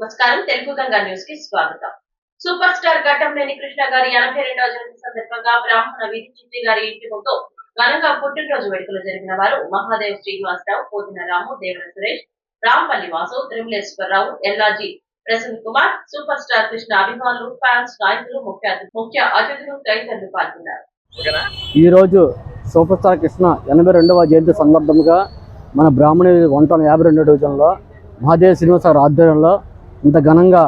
నమస్కారం. తెలుగు గంగా న్యూస్కి స్వాగతం. సూపర్ స్టార్ ఘట్టంనేని కృష్ణ గారి ఎనభై రెండవ జయంతి సందర్భంగా బ్రాహ్మణ వీధి చిట్టి గారి ఇంటి ముందు ఘనంగా పుట్టినరోజు వేడుకలు జరిగిన వారు మహాదేవ్ శ్రీనివాసరావు పోతిన రాము దేవర సురేష్ రాంపల్లి వాసు త్రిమలేశ్వరరావు ఎల్లాజీ ప్రసన్న కుమార్ సూపర్ స్టార్ కృష్ణ అభిమానులు ఫ్యాన్స్ నాయకులు ముఖ్య ముఖ్య అతిథులు తదితరులు పాల్గొన్నారు. ఈరోజు సూపర్ స్టార్ కృష్ణ ఎనభై రెండవ జయంతి సందర్భంగా మన బ్రాహ్మణి వన్ టౌన్ యాభై రెండవ డివిజన్లో మహాదేవ్ శ్రీనివాసరావు ఆధ్వర్యంలో ఇంత ఘనంగా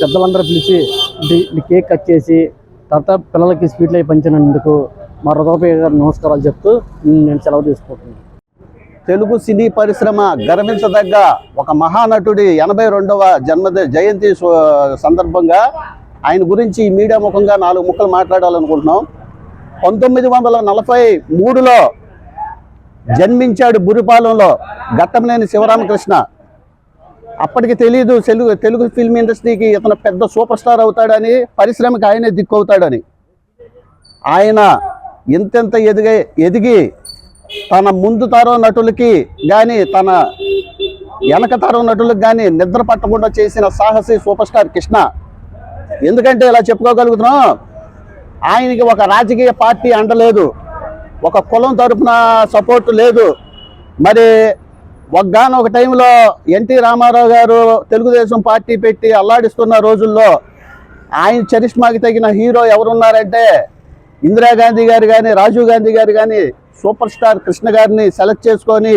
పెద్దలందరూ పిలిచి కేక్ కట్ చేసి తర్వాత పిల్లలకి స్వీట్లు అయి పంచినందుకు మా హృదయపై గారు నమస్కారాలు చెప్తూ నేను సెలవు తీసుకుంటున్నాను. తెలుగు సినీ పరిశ్రమ గర్వించదగ్గ ఒక మహానటుడి ఎనభై రెండవ జన్మది జయంతి సందర్భంగా ఆయన గురించి మీడియా ముఖంగా నాలుగు ముక్కలు మాట్లాడాలనుకుంటున్నాం. పంతొమ్మిది వందల నలభై మూడులో జన్మించాడు బురిపాలెంలో ఘట్టంలేని శివరామకృష్ణ. అప్పటికి తెలియదు తెలుగు తెలుగు ఫిల్మ్ ఇండస్ట్రీకి ఇతను పెద్ద సూపర్ స్టార్ అవుతాడని పరిశ్రమకి ఆయనే దిక్కు అవుతాడని ఆయన ఎంతెంత ఎదిగే ఎదిగి తన ముందు తరం నటులకి కానీ తన వెనక తరం నటులకు కానీ నిద్ర పట్టకుండా చేసిన సాహసి సూపర్ స్టార్ కృష్ణ. ఎందుకంటే ఇలా చెప్పుకోగలుగుతున్నాం ఆయనకి ఒక రాజకీయ పార్టీ అండలేదు ఒక కులం తరపున సపోర్ట్ లేదు. మరి ఒక టైంలో ఎన్టీ రామారావు గారు తెలుగుదేశం పార్టీ పెట్టి అల్లాడిస్తున్న రోజుల్లో ఆయన చరిష్మాకి తగిన హీరో ఎవరున్నారంటే ఇందిరాగాంధీ గారు కానీ రాజీవ్ గాంధీ గారు కానీ సూపర్ స్టార్ కృష్ణ గారిని సెలెక్ట్ చేసుకొని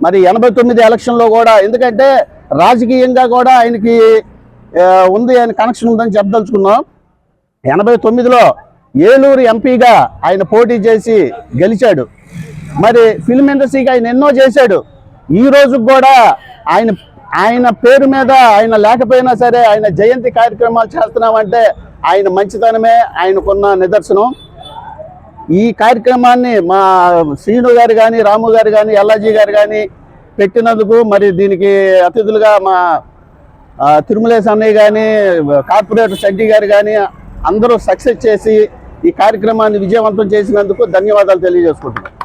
మరి ఎనభై తొమ్మిది ఎలక్షన్లో కూడా ఎందుకంటే రాజకీయంగా కూడా ఆయనకి ఉంది ఆయన కనెక్షన్ ఉందని చెప్పదలుచుకున్నాం. ఎనభై తొమ్మిదిలో ఏలూరు ఎంపీగా ఆయన పోటీ చేసి గెలిచాడు. మరి ఫిల్మ్ ఇండస్ట్రీకి ఆయన ఎన్నో చేశాడు. ఈ రోజు కూడా ఆయన ఆయన పేరు మీద ఆయన లేకపోయినా సరే ఆయన జయంతి కార్యక్రమాలు చేస్తున్నామంటే ఆయన మంచితనమే ఆయనకున్న నిదర్శనం. ఈ కార్యక్రమాన్ని మా శ్రీను గారు కానీ రాము గారు కానీ ఎల్లాజీ గారు కానీ పెట్టినందుకు మరి దీనికి అతిథులుగా మా ఆ, తిరుమలేశ్ అన్నయ్య కానీ కార్పొరేటర్ శెట్టి గారు కానీ అందరూ సక్సెస్ చేసి ఈ కార్యక్రమాన్ని విజయవంతం చేసినందుకు ధన్యవాదాలు తెలియజేసుకుంటున్నాను